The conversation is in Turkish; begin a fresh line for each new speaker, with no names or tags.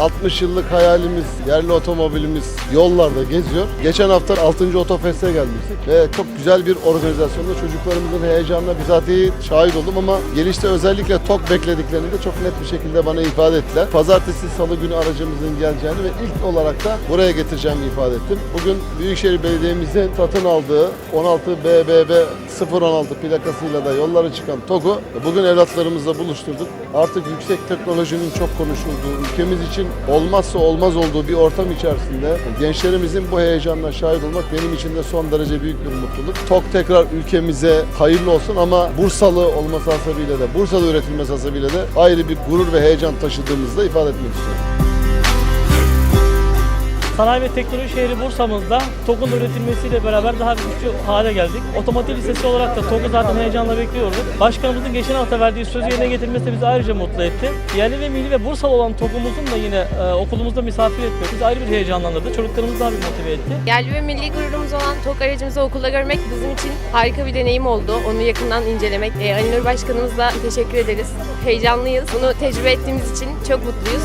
60 yıllık hayalimiz, yerli otomobilimiz yollarda geziyor. Geçen hafta 6. Otofest'e gelmiştik ve çok güzel bir organizasyonda çocuklarımızın heyecanına bizatihi şahit oldum ama gelişte özellikle TOK beklediklerini de çok net bir şekilde bana ifade ettiler. Pazartesi, salı günü aracımızın geleceğini ve ilk olarak da buraya getireceğimi ifade ettim. Bugün Büyükşehir Belediye'mizin satın aldığı 16 BBB 016 plakasıyla da yollara çıkan TOG'u bugün evlatlarımızla buluşturduk. Artık yüksek teknolojinin çok konuşulduğu, ülkemiz için olmazsa olmaz olduğu bir ortam içerisinde gençlerimizin bu heyecanına şahit olmak benim için de son derece büyük bir mutluluk. TOG tekrar ülkemize hayırlı olsun ama Bursalı olması hasebiyle de, Bursa'da üretilmesi hasebiyle de ayrı bir gurur ve heyecan taşıdığımızı da ifade etmek istiyorum.
Sanayi ve Teknoloji Şehri Bursa'mızda TOG'un üretilmesiyle beraber daha güçlü hale geldik. Otomotiv Lisesi olarak da TOG'u zaten heyecanla bekliyorduk. Başkanımızın geçen hafta verdiği sözü yerine getirmesi de bizi ayrıca mutlu etti. Yerli ve milli ve Bursalı olan TOG'umuzun da yine e, okulumuzda misafir etmesi bizi ayrı bir heyecanlandırdı. Çocuklarımızı daha bir motive etti.
Yerli ve milli gururumuz olan TOK aracımızı okulda görmek bizim için harika bir deneyim oldu. Onu yakından incelemek. E, Ali Nur Başkanımızla teşekkür ederiz. Heyecanlıyız. Bunu tecrübe ettiğimiz için çok mutluyuz.